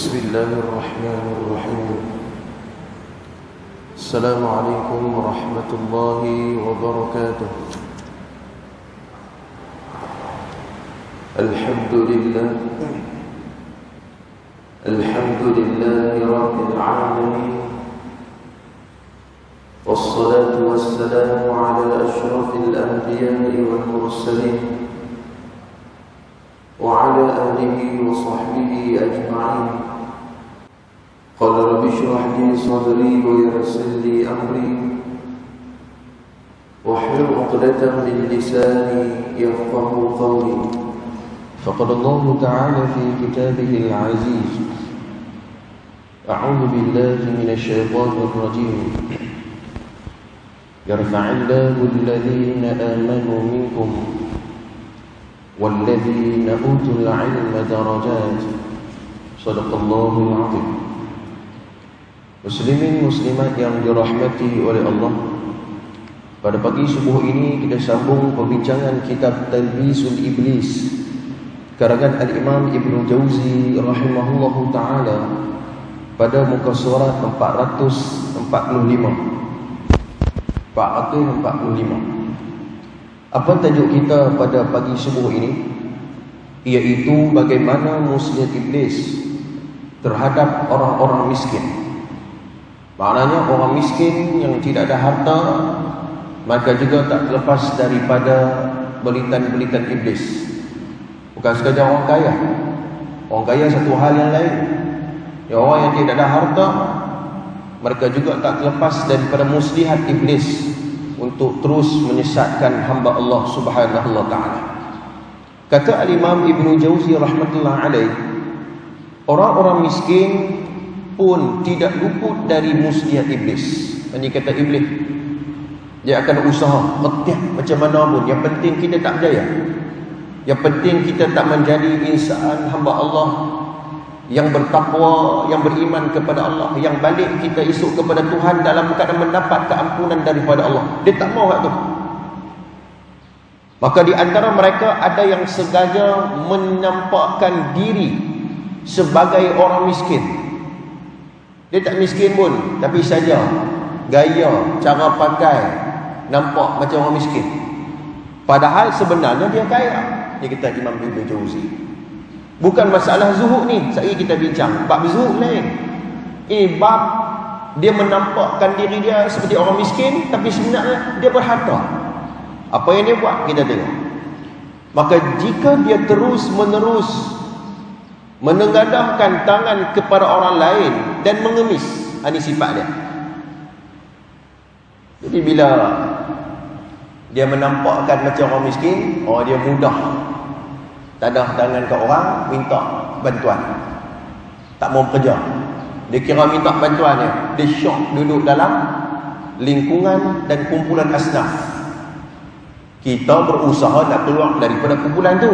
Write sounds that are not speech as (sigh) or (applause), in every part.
بسم الله الرحمن الرحيم. السلام عليكم ورحمة الله وبركاته. الحمد لله. الحمد لله رب العالمين. والصلاة والسلام على أشرف الأنبياء والمرسلين. وعلى آله وصحبه أجمعين. قال رب اشرح لي صدري ويسر لي أمري. واحلل عقدة من لساني يفقه قولي. فقال الله تعالى في كتابه العزيز أعوذ بالله من الشيطان الرجيم. يرفع الله الذين آمنوا منكم والذين أوتوا العلم درجات صدق الله العظيم Muslimin muslimat yang dirahmati oleh Allah Pada pagi subuh ini kita sambung perbincangan kitab Talbisul Iblis Karangan Al-Imam Ibn Jauzi rahimahullahu ta'ala Pada muka surat 445 445 apa tajuk kita pada pagi subuh ini? Iaitu bagaimana muslihat iblis terhadap orang-orang miskin. Maknanya orang miskin yang tidak ada harta Maka juga tak terlepas daripada belitan-belitan iblis. Bukan sekadar orang kaya. Orang kaya satu hal yang lain. Ya, Orang yang tidak ada harta mereka juga tak terlepas daripada muslihat iblis untuk terus menyesatkan hamba Allah Subhanahu wa taala. Kata Al-Imam Ibn Jauzi rahmatullah alaih, orang-orang miskin pun tidak luput dari muslihat iblis. Ini kata iblis. Dia akan usaha setiap macam mana pun. Yang penting kita tak berjaya. Yang penting kita tak menjadi insan hamba Allah yang bertakwa, yang beriman kepada Allah, yang balik kita esok kepada Tuhan dalam keadaan mendapat keampunan daripada Allah. Dia tak mau tu. Maka di antara mereka ada yang sengaja menampakkan diri sebagai orang miskin. Dia tak miskin pun, tapi saja gaya, cara pakai nampak macam orang miskin. Padahal sebenarnya dia kaya. Dia kata Imam Ibn Jauzi. Bukan masalah zuhud ni. Sekali kita bincang. Bab zuhud lain. Ini bab Dia menampakkan diri dia seperti orang miskin Tapi sebenarnya dia berharta. Apa yang dia buat kita tengok. Maka jika dia terus menerus Menengadahkan tangan kepada orang lain Dan mengemis Ini sifat dia. Jadi bila Dia menampakkan macam orang miskin Oh dia mudah Tadah tangan ke orang Minta bantuan. Tak mau kerja Dia kira minta bantuan dia syok duduk dalam Lingkungan dan kumpulan asnaf. Kita berusaha nak keluar daripada kumpulan tu.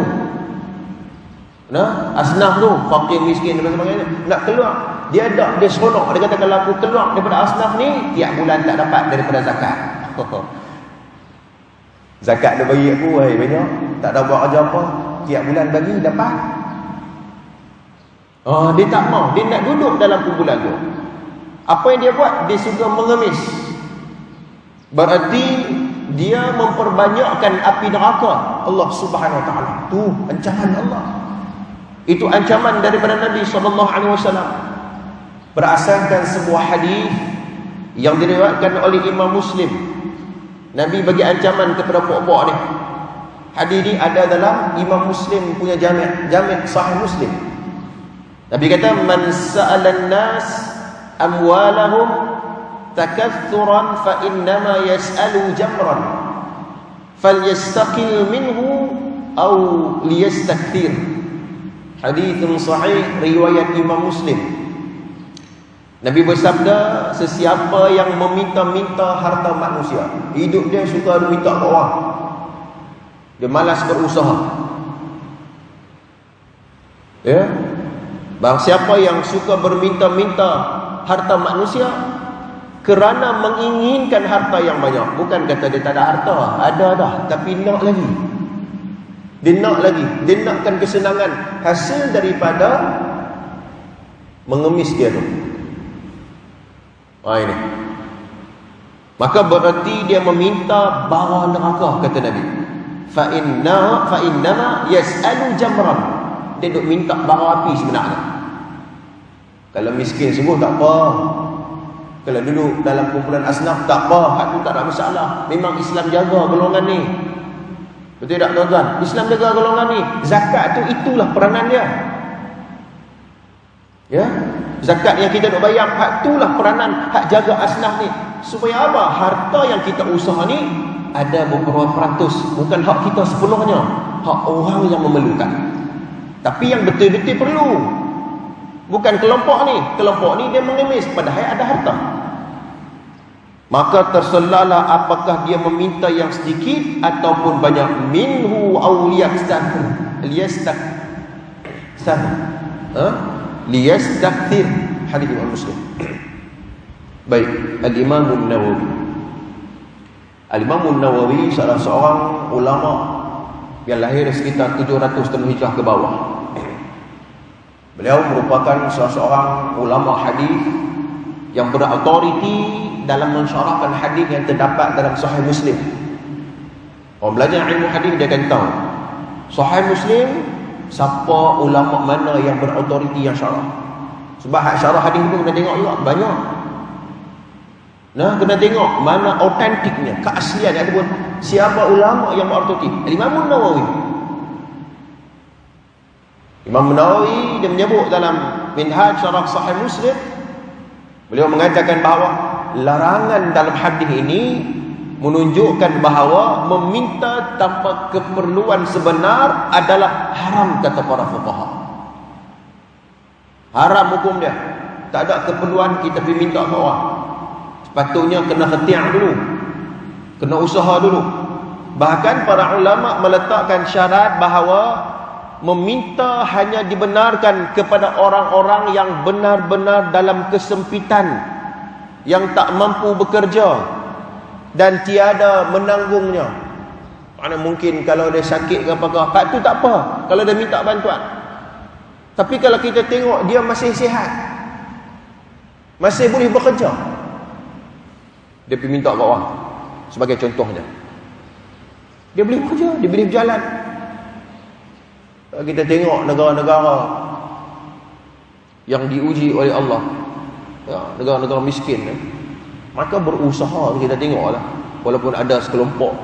Nah, asnaf tu fakir miskin dan sebagainya nak keluar. Dia ada dia seronok. Dia kata kalau aku keluar daripada asnaf ni tiap bulan tak dapat daripada zakat. (laughs) Zakat dia bagi aku wahai banyak. Tak ada buat kerja apa tiap bulan bagi dapat oh dia tak mau. Dia nak duduk dalam kumpulan tu. Apa yang dia buat? Dia suka mengemis. Berarti dia memperbanyakkan api neraka. Allah Subhanahu wa taala. Tu ancaman Allah. Itu ancaman daripada Nabi sallallahu alaihi wasallam. Berasalkan sebuah hadis yang diriwayatkan oleh Imam Muslim. Nabi bagi ancaman kepada puak-puak ni Hadis ini ada dalam Imam Muslim punya jami' jami' sahih Muslim. Nabi kata man sa'alan nas amwalahum takathuran fa innama yas'alu jamran falyastaqil minhu aw liyastakthir. Hadis sahih riwayat Imam Muslim. Nabi bersabda sesiapa yang meminta-minta harta manusia hidup dia suka minta orang dia malas berusaha. Ya. Bang siapa yang suka berminta-minta harta manusia kerana menginginkan harta yang banyak, bukan kata dia tak ada harta, ada dah, tapi nak lagi. Dia nak lagi, dia nakkan kesenangan hasil daripada mengemis dia tu ha ini maka berarti dia meminta bara neraka kata Nabi fa inna fa inna yas'alu jamran dia duk minta bara api sebenarnya. Kalau miskin sungguh tak apa. Kalau dulu dalam kumpulan asnaf tak apa. Hak tu tak ada masalah. Memang Islam jaga golongan ni. Betul tak tuan-tuan? Islam jaga golongan ni. Zakat tu itulah peranan dia. Ya? Zakat yang kita nak bayar hak itulah peranan hak jaga asnaf ni. Supaya apa? Harta yang kita usaha ni ada beberapa peratus bukan hak kita sepenuhnya hak orang yang memerlukan. Tapi yang betul-betul perlu. Bukan kelompok ni. Kelompok ni dia mengemis padahal ada harta. Maka terselalah apakah dia meminta yang sedikit ataupun banyak. Minhu awliyastak liyastak. Sah ha? Liyastakthir hadis Imam Muslim. Baik. al-Imam An-Nawawi Al-Imam An-Nawawi salah seorang ulama yang lahir sekitar 700 tahun hijrah ke bawah. Beliau merupakan salah seorang ulama hadis yang berautoriti dalam mensyarahkan hadis yang terdapat dalam sahih Muslim. Orang belajar ilmu hadis dia akan tahu. Sahih Muslim siapa ulama mana yang berautoriti yang syarah? Sebab syarah hadis itu kena tengok juga banyak nah kena tengok mana autentiknya keaslian ataupun siapa ulama yang berautoriti Imam Nawawi Imam Nawawi dia menyebut dalam Minhaj Syarah Sahih Muslim beliau mengatakan bahawa larangan dalam hadis ini menunjukkan bahawa meminta tanpa keperluan sebenar adalah haram kata para fuqaha. Haram hukum dia. Tak ada keperluan kita pergi minta ke orang. Sepatutnya kena khati'ah dulu. Kena usaha dulu. Bahkan para ulama meletakkan syarat bahawa meminta hanya dibenarkan kepada orang-orang yang benar-benar dalam kesempitan yang tak mampu bekerja dan tiada menanggungnya. Mana mungkin kalau dia sakit ke apa-apa, hak tu tak apa kalau dia minta bantuan. Tapi kalau kita tengok dia masih sihat. Masih boleh bekerja. Dia pergi minta kat orang. Sebagai contohnya. Dia boleh bekerja, dia boleh berjalan. Kita tengok negara-negara yang diuji oleh Allah. Ya, negara-negara miskin. Eh maka berusaha kita tengoklah walaupun ada sekelompok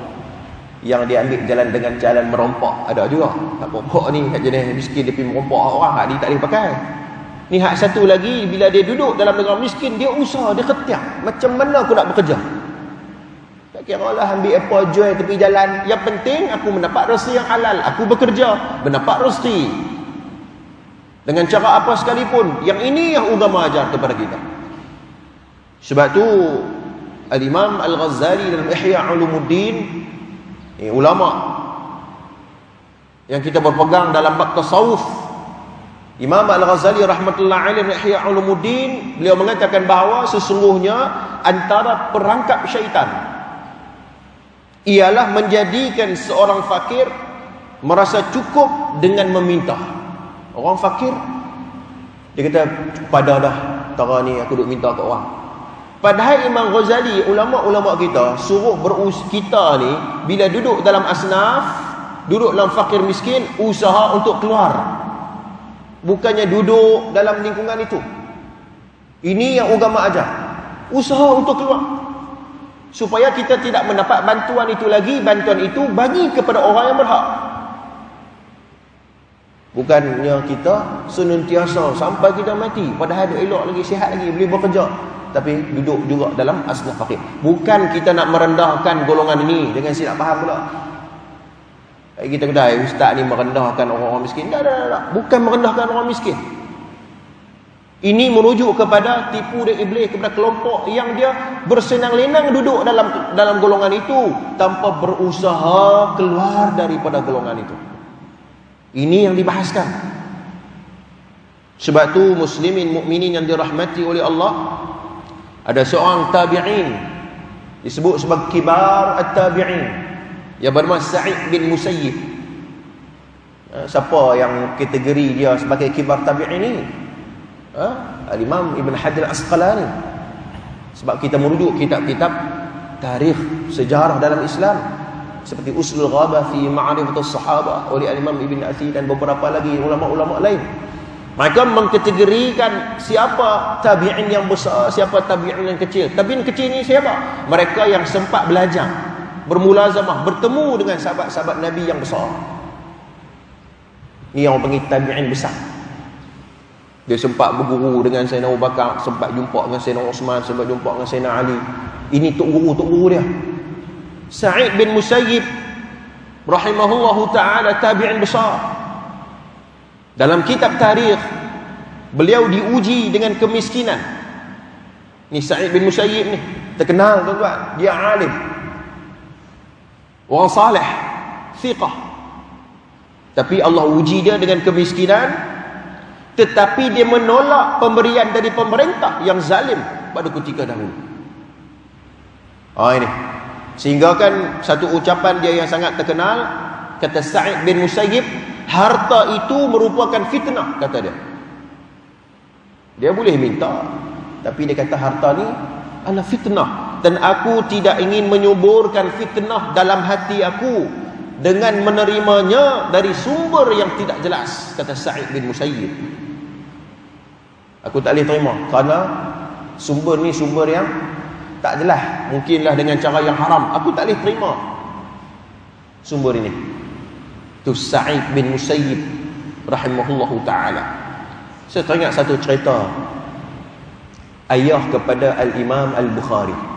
yang dia ambil jalan dengan jalan merompak ada juga tak pokok ni jenis miskin dia pergi merompak orang dia tak boleh pakai ni hak satu lagi bila dia duduk dalam negara miskin dia usaha dia ketiak. Macam mana aku nak bekerja? Tak kira lah ambil apa jual tepi jalan. Yang penting aku mendapat rezeki yang halal. Aku bekerja mendapat rezeki dengan cara apa sekalipun yang ini yang agama ajar kepada kita. Sebab tu Al-Imam Al-Ghazali dalam Ihya Ulumuddin eh, ulama yang kita berpegang dalam bab tasawuf Imam Al-Ghazali rahmatullah alaih Ihya Ulumuddin beliau mengatakan bahawa sesungguhnya antara perangkap syaitan ialah menjadikan seorang fakir merasa cukup dengan meminta orang fakir dia kata pada dah tara ni aku duk minta ke orang Padahal Imam Ghazali, ulama-ulama kita, suruh berus kita ni, bila duduk dalam asnaf, duduk dalam fakir miskin, usaha untuk keluar. Bukannya duduk dalam lingkungan itu. Ini yang agama ajar. Usaha untuk keluar. Supaya kita tidak mendapat bantuan itu lagi, bantuan itu bagi kepada orang yang berhak. Bukannya kita senantiasa sampai kita mati. Padahal ada elok lagi, sihat lagi, boleh bekerja tapi duduk juga dalam asnaf fakir. Bukan kita nak merendahkan golongan ini dengan silap faham pula. Eh, kita kata ustaz ni merendahkan orang-orang miskin. Tak, tak, tak, Bukan merendahkan orang miskin. Ini merujuk kepada tipu dan iblis kepada kelompok yang dia bersenang-lenang duduk dalam dalam golongan itu tanpa berusaha keluar daripada golongan itu. Ini yang dibahaskan. Sebab tu muslimin mukminin yang dirahmati oleh Allah ada seorang tabi'in disebut sebagai kibar at-tabi'in yang bernama Sa'id bin Musayyib ha, siapa yang kategori dia sebagai kibar tabi'in ini ha? Al-Imam Ibn Hajar Asqalani sebab kita merujuk kitab-kitab tarikh sejarah dalam Islam seperti Uslul Ghabah fi Ma'rifatus Sahabah oleh Al-Imam Ibn Athir dan beberapa lagi ulama-ulama lain mereka mengkategorikan siapa tabi'in yang besar, siapa tabi'in yang kecil. Tabi'in kecil ni siapa? Mereka yang sempat belajar, bermulazamah, bertemu dengan sahabat-sahabat Nabi yang besar. Ni yang panggil tabi'in besar. Dia sempat berguru dengan Sayyidina Abu Bakar, sempat jumpa dengan Sayyidina Osman, sempat jumpa dengan Sayyidina Ali. Ini tok guru, tok guru dia. Sa'id bin Musayyib rahimahullahu taala tabi'in besar. Dalam kitab tarikh beliau diuji dengan kemiskinan. Ni Sa'id bin Musayyib ni, terkenal tuan-tuan, dia alim. Orang saleh, thiqah. Tapi Allah uji dia dengan kemiskinan tetapi dia menolak pemberian dari pemerintah yang zalim pada ketika dahulu. Ah ini. Sehingga kan satu ucapan dia yang sangat terkenal kata Sa'id bin Musayyib harta itu merupakan fitnah kata dia dia boleh minta tapi dia kata harta ni adalah fitnah dan aku tidak ingin menyuburkan fitnah dalam hati aku dengan menerimanya dari sumber yang tidak jelas kata Sa'id bin Musayyib aku tak boleh terima kerana sumber ni sumber yang tak jelas mungkinlah dengan cara yang haram aku tak boleh terima sumber ini tu Sa'id bin Musayyib rahimahullahu taala. Saya teringat satu cerita ayah kepada Al-Imam Al-Bukhari.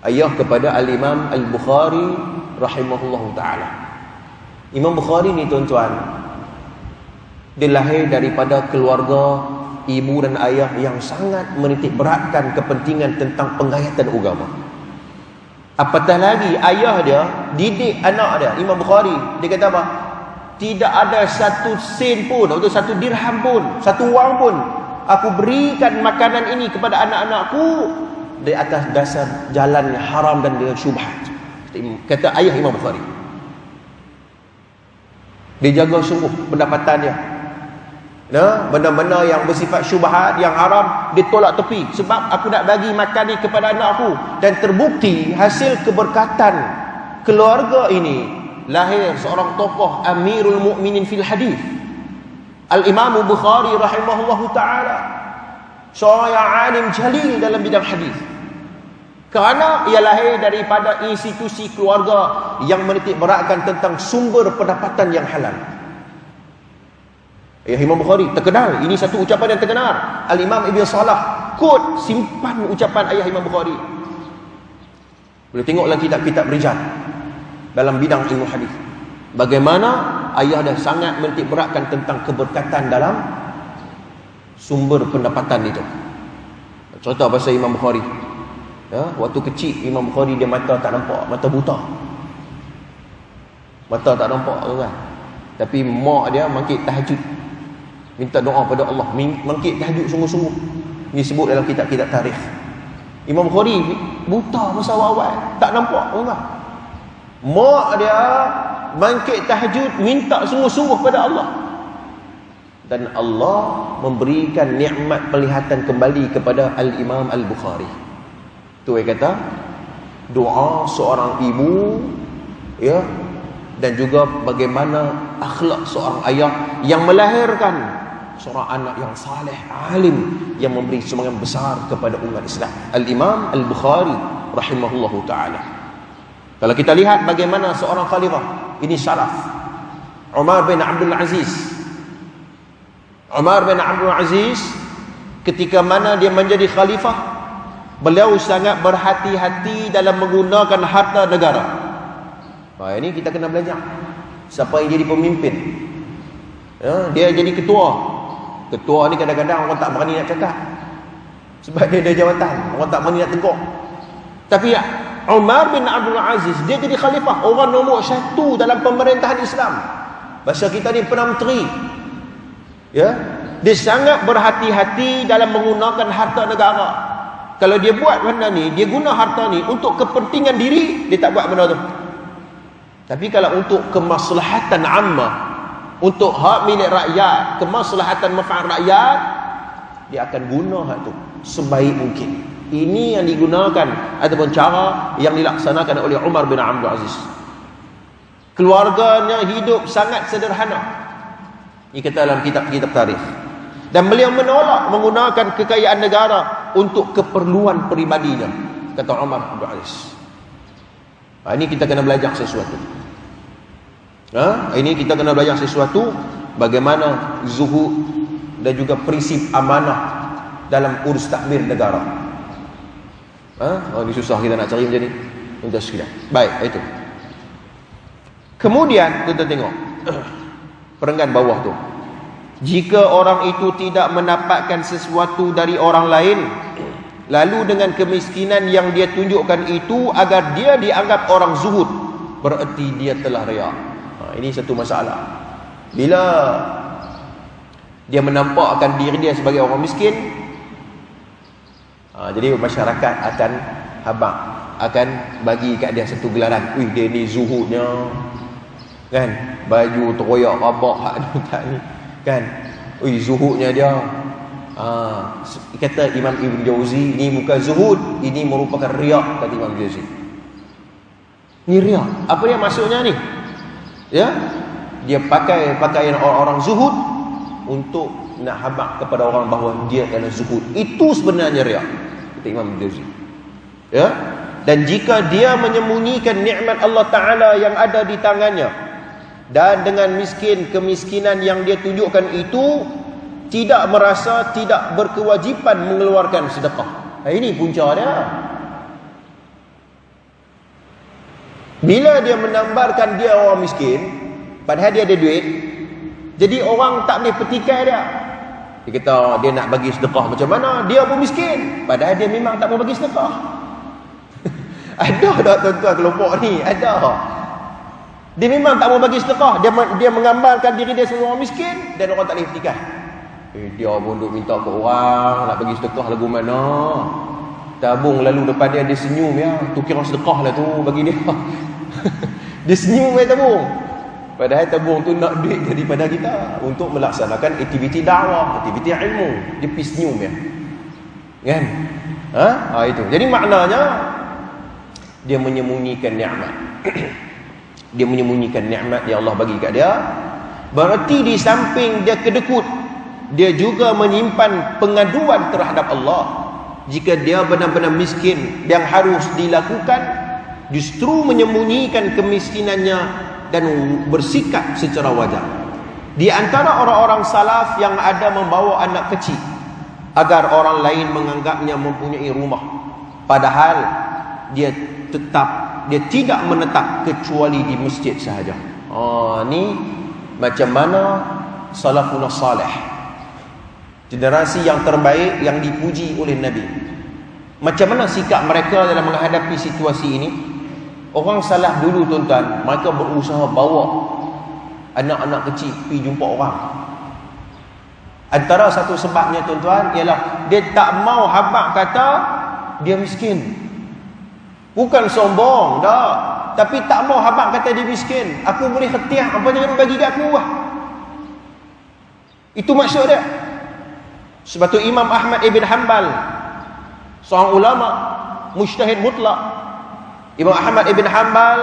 Ayah kepada Al-Imam Al-Bukhari rahimahullahu taala. Imam Bukhari ni tuan-tuan dia lahir daripada keluarga ibu dan ayah yang sangat menitik beratkan kepentingan tentang penghayatan agama. Apatah lagi ayah dia didik anak dia Imam Bukhari dia kata apa? Tidak ada satu sen pun atau satu dirham pun, satu wang pun aku berikan makanan ini kepada anak-anakku di atas dasar jalan yang haram dan dengan syubhat. Kata ayah Imam Bukhari. Dia jaga sungguh pendapatan dia. Nah, benda-benda yang bersifat syubhat yang haram ditolak tepi sebab aku nak bagi makan ni kepada anak aku dan terbukti hasil keberkatan keluarga ini lahir seorang tokoh Amirul Mukminin fil hadis Al Imam Bukhari rahimahullahu taala seorang yang alim jalil dalam bidang hadis kerana ia lahir daripada institusi keluarga yang menitik beratkan tentang sumber pendapatan yang halal Ayah Imam Bukhari terkenal. Ini satu ucapan yang terkenal. Al-Imam Ibn Salah. Kod simpan ucapan ayah Imam Bukhari. Boleh tengok lagi kitab-kitab rijal. Dalam bidang ilmu hadis. Bagaimana ayah dah sangat menitik beratkan tentang keberkatan dalam sumber pendapatan itu. Contoh pasal Imam Bukhari. Ya, waktu kecil Imam Bukhari dia mata tak nampak. Mata buta. Mata tak nampak. Kan? Tapi mak dia mangkit tahajud minta doa pada Allah mengkit tahajud sungguh-sungguh ini sebut dalam kitab-kitab tarikh Imam Bukhari buta masa awal tak nampak Allah mak dia bangkit tahajud minta sungguh-sungguh pada Allah dan Allah memberikan nikmat pelihatan kembali kepada Al-Imam Al-Bukhari tu dia kata doa seorang ibu ya dan juga bagaimana akhlak seorang ayah yang melahirkan seorang anak yang saleh, alim yang memberi sumbangan besar kepada umat Islam. Al-Imam Al-Bukhari rahimahullahu taala. Kalau kita lihat bagaimana seorang khalifah, ini salaf. Umar bin Abdul Aziz. Umar bin Abdul Aziz ketika mana dia menjadi khalifah, beliau sangat berhati-hati dalam menggunakan harta negara. Nah, ini kita kena belajar. Siapa yang jadi pemimpin? Ya, dia jadi ketua Ketua ni kadang-kadang orang tak berani nak cakap. Sebab dia ada jawatan. Orang tak berani nak tegur. Tapi Umar bin Abdul Aziz, dia jadi khalifah. Orang nombor satu dalam pemerintahan Islam. Bahasa kita ni Perdana Menteri. Ya? Dia sangat berhati-hati dalam menggunakan harta negara. Kalau dia buat benda ni, dia guna harta ni untuk kepentingan diri, dia tak buat benda tu. Tapi kalau untuk kemaslahatan ammah, untuk hak milik rakyat, kemaslahatan manfaat rakyat, dia akan guna hak tu sebaik mungkin. Ini yang digunakan ataupun cara yang dilaksanakan oleh Umar bin Abdul Aziz. Keluarganya hidup sangat sederhana. Ini kata dalam kitab-kitab tarikh dan beliau menolak menggunakan kekayaan negara untuk keperluan peribadinya kata Umar Abdul Aziz ha, ini kita kena belajar sesuatu ha? ini kita kena belajar sesuatu bagaimana zuhud dan juga prinsip amanah dalam urus takmir negara. Ha? Oh, ini susah kita nak cari macam ni. Untuk sekitar. Baik, itu. Kemudian, kita tengok. (coughs) Perenggan bawah tu. Jika orang itu tidak mendapatkan sesuatu dari orang lain, lalu dengan kemiskinan yang dia tunjukkan itu agar dia dianggap orang zuhud, bererti dia telah riak. Ha, ini satu masalah. Bila dia menampakkan diri dia sebagai orang miskin ha, jadi masyarakat akan habak akan bagi kat dia satu gelaran wih dia ni zuhudnya kan baju teroyak rabak hak (laughs) ni kan wih zuhudnya dia ha, kata Imam Ibn Jauzi ini bukan zuhud ini merupakan riak kata Imam Jauzi ni riak apa dia maksudnya ni ya dia pakai pakaian orang-orang zuhud untuk nak habak kepada orang bahawa dia adalah zuhud. Itu sebenarnya riak. Kata Imam Jauzi. Ya? Dan jika dia menyembunyikan nikmat Allah Taala yang ada di tangannya dan dengan miskin kemiskinan yang dia tunjukkan itu tidak merasa tidak berkewajipan mengeluarkan sedekah. Nah, ini punca dia. Bila dia menambarkan dia orang miskin, padahal dia ada duit, jadi orang tak boleh petikai dia. Dia kata oh, dia nak bagi sedekah macam mana? Dia pun miskin. Padahal dia memang tak mau bagi sedekah. (laughs) ada tak tuan-tuan kelompok ni? Ada. Dia memang tak mau bagi sedekah. Dia dia menggambarkan diri dia sebagai orang miskin dan orang tak boleh petikai. Eh, dia pun duk minta ke orang nak bagi sedekah lagu mana. Tabung lalu depan dia dia senyum ya. Tu kira sedekah lah tu bagi dia. (laughs) dia senyum ya tabung. Padahal tabung tu nak duit daripada kita untuk melaksanakan aktiviti dakwah, aktiviti ilmu. Dia pis senyum ya. Kan? Ha? ha itu. Jadi maknanya dia menyembunyikan nikmat. (clears throat) dia menyembunyikan nikmat yang Allah bagi kat dia. Berarti di samping dia kedekut, dia juga menyimpan pengaduan terhadap Allah. Jika dia benar-benar miskin yang harus dilakukan justru menyembunyikan kemiskinannya dan bersikap secara wajar. Di antara orang-orang salaf yang ada membawa anak kecil agar orang lain menganggapnya mempunyai rumah padahal dia tetap dia tidak menetap kecuali di masjid sahaja. Oh ni macam mana salafun salih. Generasi yang terbaik yang dipuji oleh Nabi. Macam mana sikap mereka dalam menghadapi situasi ini? Orang salah dulu tuan-tuan, mereka berusaha bawa anak-anak kecil pergi jumpa orang. Antara satu sebabnya tuan-tuan ialah dia tak mau habaq kata dia miskin. Bukan sombong dah, tapi tak mau habaq kata dia miskin. Aku boleh hetiah apa jangan bagi kat aku lah. Itu maksud dia. Sebab tu Imam Ahmad Ibn Hanbal seorang ulama mujtahid mutlak Imam Ahmad Ibn Hanbal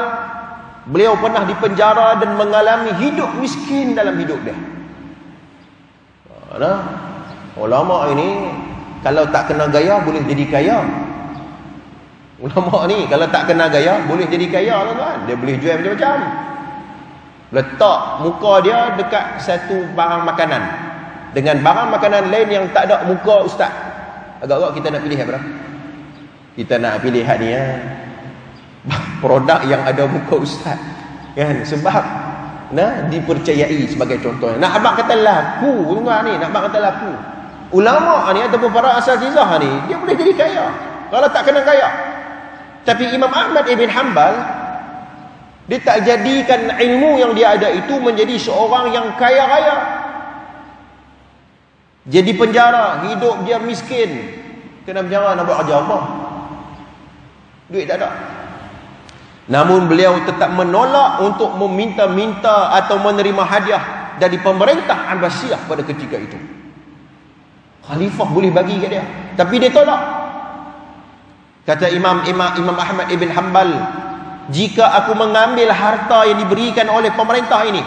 beliau pernah dipenjara dan mengalami hidup miskin dalam hidup dia. Mana? Ulama ini kalau tak kena gaya boleh jadi kaya. Ulama ni kalau tak kena gaya boleh jadi kaya tuan-tuan. Dia boleh jual macam-macam. Letak muka dia dekat satu barang makanan dengan barang makanan lain yang tak ada muka ustaz. Agak-agak kita nak pilih apa? Kita nak pilih hak ni ya (laughs) produk yang ada muka ustaz kan sebab nah dipercayai sebagai contohnya nak abang kata laku tuan ni nak abang kata laku ulama ni ataupun para asatizah ni dia boleh jadi kaya kalau tak kena kaya tapi Imam Ahmad Ibn Hanbal dia tak jadikan ilmu yang dia ada itu menjadi seorang yang kaya raya jadi penjara hidup dia miskin kena penjara nak buat kerja apa duit tak ada Namun beliau tetap menolak untuk meminta-minta atau menerima hadiah dari pemerintah Abbasiyah pada ketika itu. Khalifah boleh bagi kat dia. Tapi dia tolak. Kata Imam Imam Imam Ahmad Ibn Hanbal, jika aku mengambil harta yang diberikan oleh pemerintah ini,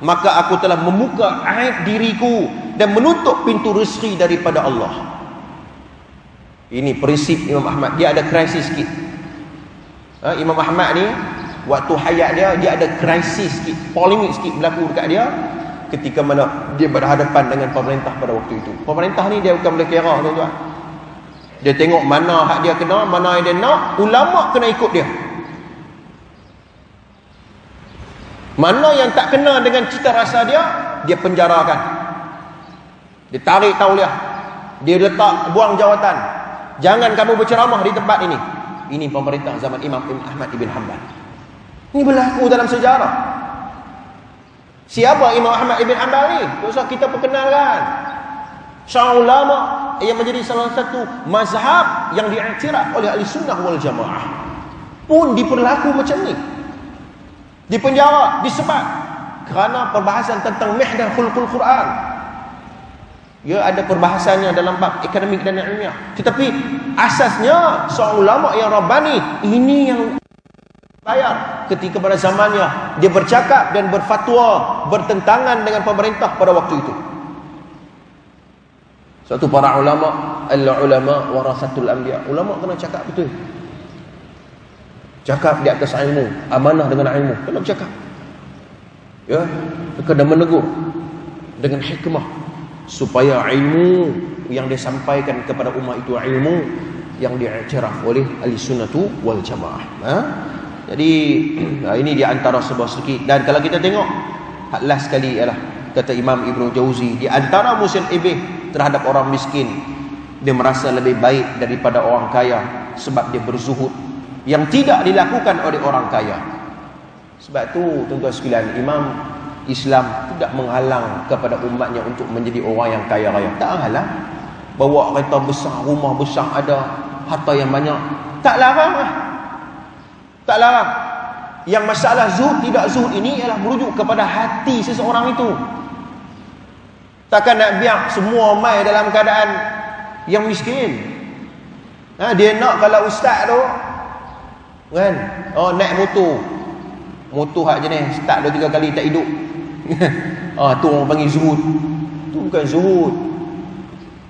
maka aku telah membuka aib diriku dan menutup pintu rezeki daripada Allah. Ini prinsip Imam Ahmad. Dia ada krisis sikit. Ha, Imam Ahmad ni waktu hayat dia dia ada krisis sikit, polemik sikit berlaku dekat dia ketika mana dia berhadapan dengan pemerintah pada waktu itu. Pemerintah ni dia bukan boleh kira tuan-tuan. Dia tengok mana hak dia kena, mana yang dia nak, ulama kena ikut dia. Mana yang tak kena dengan cita rasa dia, dia penjarakan. Dia tarik tauliah. Dia letak buang jawatan. Jangan kamu berceramah di tempat ini. Ini pemerintah zaman Imam Ahmad Ibn Hanbal. Ini berlaku dalam sejarah. Siapa Imam Ahmad Ibn Hanbal ni? Dosa kita perkenalkan. Seorang ulama yang menjadi salah satu mazhab yang diiktiraf oleh ahli sunnah wal jamaah. Pun diperlaku macam ni. Di penjara disebat. Kerana perbahasan tentang mihdah khulqul Quran. Ya ada perbahasannya dalam bab akademik dan ilmiah. Tetapi asasnya seorang ulama yang rabbani ini yang bayar. Ketika pada zamannya dia bercakap dan berfatwa bertentangan dengan pemerintah pada waktu itu satu para ulama al ulama warasatul anbiya ulama kena cakap betul Cakap di atas ilmu, amanah dengan ilmu. Kena bercakap. Ya, kena menegur dengan hikmah supaya ilmu yang disampaikan kepada umat itu ilmu yang diiktiraf oleh ahli sunnatu wal jamaah. Ha? Jadi (clears throat) ini di antara sebuah sedikit dan kalau kita tengok last sekali ialah kata Imam Ibnu Jauzi di antara musim ibih terhadap orang miskin dia merasa lebih baik daripada orang kaya sebab dia berzuhud yang tidak dilakukan oleh orang kaya. Sebab tu tuan-tuan sekalian, Imam Islam tidak menghalang kepada umatnya untuk menjadi orang yang kaya raya. Tak halang. Bawa kereta besar, rumah besar ada, harta yang banyak. Tak larang lah. Tak larang. Yang masalah zuhud tidak zuhud ini ialah merujuk kepada hati seseorang itu. Takkan nak biar semua mai dalam keadaan yang miskin. Ha, dia nak kalau ustaz tu Kan? Oh naik motor. Motor hak jenis start dua tiga kali tak hidup. (laughs) ah tu orang panggil zuhud. Tu bukan zuhud.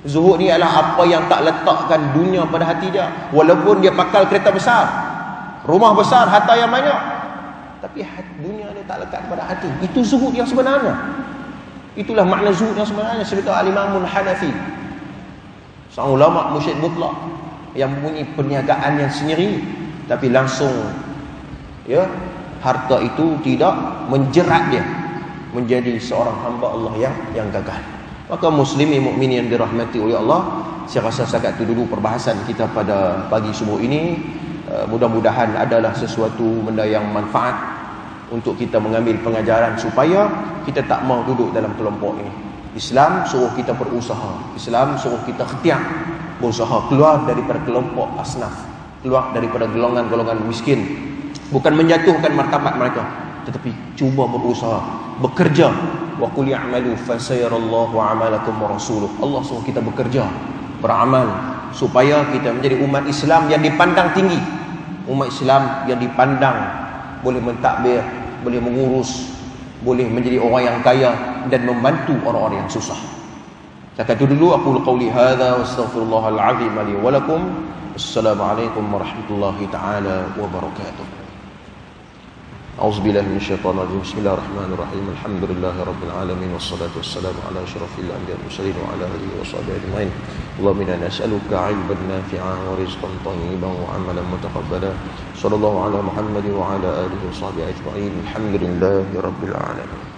Zuhud ni adalah apa yang tak letakkan dunia pada hati dia. Walaupun dia pakal kereta besar. Rumah besar, harta yang banyak. Tapi dunia dia tak lekat pada hati. Itu zuhud yang sebenarnya. Itulah makna zuhud yang sebenarnya. Cerita Al-Imamun Hanafi. Seorang ulama musyid mutlak. Yang mempunyai perniagaan yang sendiri tapi langsung ya harta itu tidak menjerat dia menjadi seorang hamba Allah yang yang gagal maka muslimin mukminin yang dirahmati oleh Allah saya rasa sangat itu dulu perbahasan kita pada pagi subuh ini mudah-mudahan adalah sesuatu benda yang manfaat untuk kita mengambil pengajaran supaya kita tak mau duduk dalam kelompok ini. Islam suruh kita berusaha. Islam suruh kita khtiar. Berusaha keluar daripada kelompok asnaf. Keluar daripada golongan-golongan miskin. Bukan menjatuhkan martabat mereka tetapi cuba berusaha bekerja. Wa qul ya'malu fa sayarallahu 'amalakum wa rasuluh. Allah suruh kita bekerja beramal supaya kita menjadi umat Islam yang dipandang tinggi umat Islam yang dipandang boleh mentadbir, boleh mengurus, boleh menjadi orang yang kaya dan membantu orang-orang yang susah. Cakap itu dulu aku qauli hadza wa astaghfirullahal azim li wa lakum. Assalamualaikum warahmatullahi taala wabarakatuh. أعوذ بالله من الشيطان الرجيم بسم الله الرحمن الرحيم الحمد لله رب العالمين والصلاة والسلام على أشرف الأنبياء والمرسلين وعلى آله وصحبه أجمعين اللهم إنا نسألك علما نافعا ورزقا طيبا وعملا متقبلا صلى الله على محمد وعلى آله وصحبه أجمعين الحمد لله رب العالمين